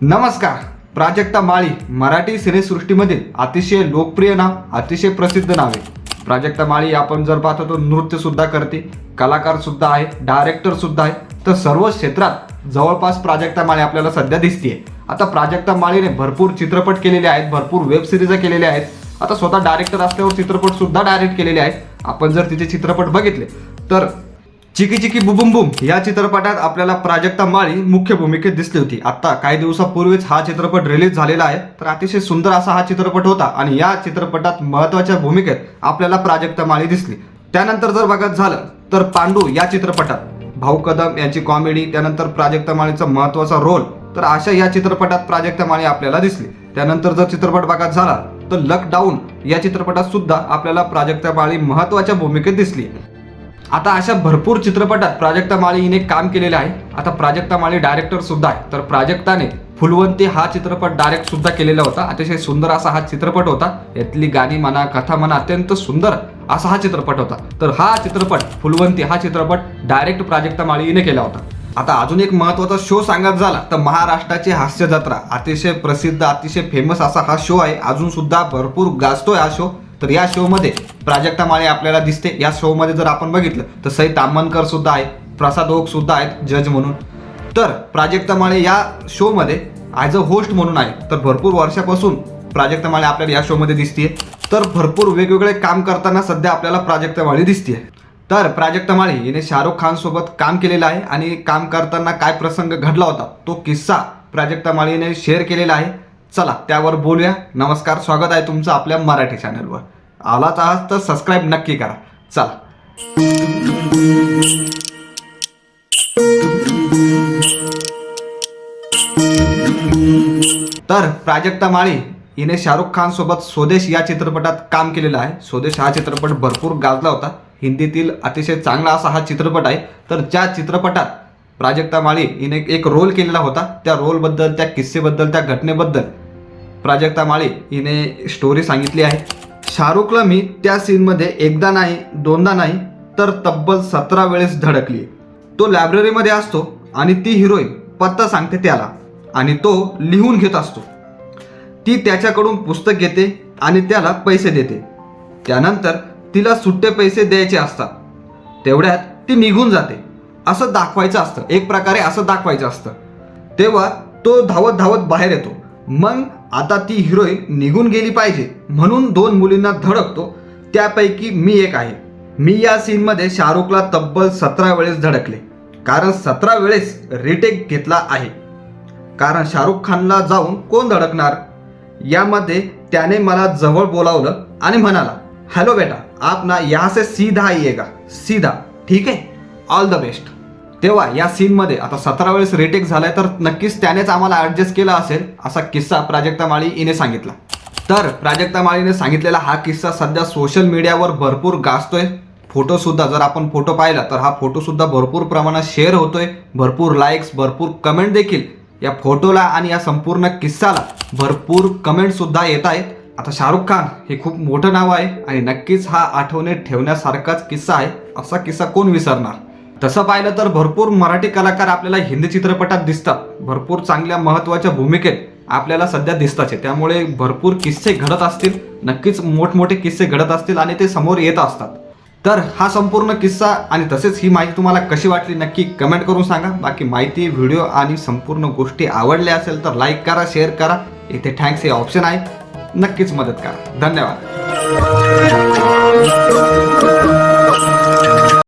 नमस्कार. प्राजक्ता माळी मराठी सिनेसृष्टीमधील अतिशय लोकप्रिय नाव अतिशय प्रसिद्ध नाव आहे. प्राजक्ता माळी आपण जर पाहतो तर नृत्यसुद्धा करते कलाकारसुद्धा आहे डायरेक्टरसुद्धा आहे. तर सर्व क्षेत्रात जवळपास प्राजक्ता माळी आपल्याला सध्या दिसतीये. आता प्राजक्ता माळीने भरपूर चित्रपट केलेले आहेत भरपूर वेब सिरीज केलेल्या आहेत. आता स्वतः डायरेक्टर असल्यावर चित्रपटसुद्धा डायरेक्ट केलेले आहेत. आपण जर तिचे चित्रपट बघितले तर चिकी चिकी बुबुम बुम. या चित्रपटात आपल्याला प्राजक्ता माळी मुख्य भूमिकेत दिसली होती. आता काही दिवसापूर्वीच हा चित्रपट रिलीज झालेला आहे. तर अतिशय सुंदर असा हा चित्रपट होता आणि या चित्रपटात महत्त्वाच्या भूमिकेत आपल्याला प्राजक्ता माळी दिसली. त्यानंतर जर बघत झालं तर पांडू या चित्रपटात. भाऊ कदम यांची कॉमेडी त्यानंतर प्राजक्ता माळीचा महत्त्वाचा रोल तर अशा या चित्रपटात प्राजक्ता माळी आपल्याला दिसली. त्यानंतर जर चित्रपट बघत झाला तर लकडाऊन या चित्रपटात सुद्धा आपल्याला प्राजक्ता माळी महत्त्वाच्या भूमिकेत दिसली. आता अशा भरपूर चित्रपटात प्राजक्ता माळी हिने काम केलेले आहे. आता प्राजक्ता माळी डायरेक्टर सुद्धा आहे. तर प्राजक्ताने फुलवंती हा चित्रपट डायरेक्ट सुद्धा केलेला होता. अतिशय सुंदर असा हा चित्रपट होता. यातली गाणी म्हणा कथा म्हणा अत्यंत सुंदर असा हा चित्रपट होता. तर हा चित्रपट फुलवंती हा चित्रपट डायरेक्ट प्राजक्ता माळी हिने केला होता. आता अजून एक महत्त्वाचा शो सांगत झाला तर महाराष्ट्राची हास्य जत्रा अतिशय प्रसिद्ध अतिशय फेमस असा हा शो आहे. अजून सुद्धा भरपूर गाजतोय हा शो तर या शोमध्ये प्राजक्ता माळे आपल्याला दिसते. या शोमध्ये जर आपण बघितलं तर सई तामनकर सुद्धा आहे प्रसाद ओक सुद्धा आहेत जज म्हणून. तर प्राजक्ता माळे या शोमध्ये ॲज अ होस्ट म्हणून आहे. तर भरपूर वर्षापासून प्राजक्ता माळे आपल्याला या शोमध्ये दिसते तर भरपूर वेगवेगळे काम करताना सध्या आपल्याला प्राजक्ता माळी दिसते तर प्राजक्ता माळी हिने शाहरुख खानसोबत काम केलेलं आहे आणि काम करताना काय प्रसंग घडला होता तो किस्सा प्राजक्ता माळीने शेअर केलेला आहे. चला त्यावर बोलूया. नमस्कार स्वागत आहे तुमचं आपल्या मराठी चॅनलवर आलाच आहात तर सबस्क्राईब नक्की करा. चला. तर प्राजक्ता माळी हिने शाहरुख खान सोबत स्वदेश या चित्रपटात काम केलेलं आहे. स्वदेश हा चित्रपट भरपूर गाजला होता. हिंदीतील अतिशय चांगला असा हा चित्रपट आहे. तर ज्या चित्रपटात प्राजक्ता माळी हिने एक रोल केलेला होता त्या रोलबद्दल त्या किस्सेबद्दल त्या घटनेबद्दल प्राजक्ता माळी हिने स्टोरी सांगितली आहे. शाहरुखला मी त्या सीनमध्ये एकदा नाही दोनदा नाही तर तब्बल सतरा वेळेस धडकली. तो लायब्ररीमध्ये असतो आणि ती हिरोईन पत्ता सांगते त्याला आणि तो लिहून घेत असतो. ती त्याच्याकडून पुस्तक घेते आणि त्याला पैसे देते. त्यानंतर तिला सुट्टे पैसे द्यायचे असतात. तेवढ्यात ती निघून जाते. असं दाखवायचं असतं. एक प्रकारे असं दाखवायचं असतं. तेव्हा तो धावत धावत बाहेर येतो. मग आता ती हिरोईन निघून गेली पाहिजे म्हणून दोन मुलींना धडकतो. त्यापैकी मी एक आहे. मी या सीनमध्ये शाहरुखला तब्बल सतरा वेळेस धडकले. कारण सतरा वेळेस रिटेक घेतला आहे. कारण शाहरुख खानला जाऊन कोण धडकणार? यामध्ये त्याने मला जवळ बोलावलं आणि म्हणाला हॅलो बेटा आप ना यहाँ से सीधा आइएगा. सीधा ठीक आहे ऑल द बेस्ट तेव्हा या सीनमध्ये आता सतरा वेळेस रिटेक झालाय तर नक्कीच त्यानेच आम्हाला ॲडजस्ट केला असेल असा किस्सा प्राजक्ता माळी हिने सांगितला. तर प्राजक्ता माळीने सांगितलेला हा किस्सा सध्या सोशल मीडियावर भरपूर गाजतोय. फोटोसुद्धा जर आपण फोटो पाहिला तर हा फोटोसुद्धा भरपूर प्रमाणात शेअर होतोय. भरपूर लाईक्स भरपूर कमेंट देखील या फोटोला आणि या संपूर्ण किस्साला भरपूर कमेंटसुद्धा येत आहेत. आता शाहरुख खान हे खूप मोठं नाव आहे आणि नक्कीच हा आठवणीत ठेवण्यासारखाच किस्सा आहे. असा किस्सा कोण विसरणार? तसं पाहिलं तर भरपूर मराठी कलाकार आपल्याला हिंदी चित्रपटात दिसतात. भरपूर चांगल्या महत्त्वाच्या भूमिकेत आपल्याला सध्या दिसतात आहे. त्यामुळे भरपूर किस्से घडत असतील. नक्कीच मोठमोठे किस्से घडत असतील आणि ते समोर येत असतात. तर हा संपूर्ण किस्सा आणि तसेच ही माहिती तुम्हाला कशी वाटली नक्की कमेंट करून सांगा. बाकी माहिती व्हिडिओ आणि संपूर्ण गोष्टी आवडल्या असेल तर लाईक करा शेअर करा. इथे थँक्स हे ऑप्शन आहे. नक्कीच मदत करा. धन्यवाद.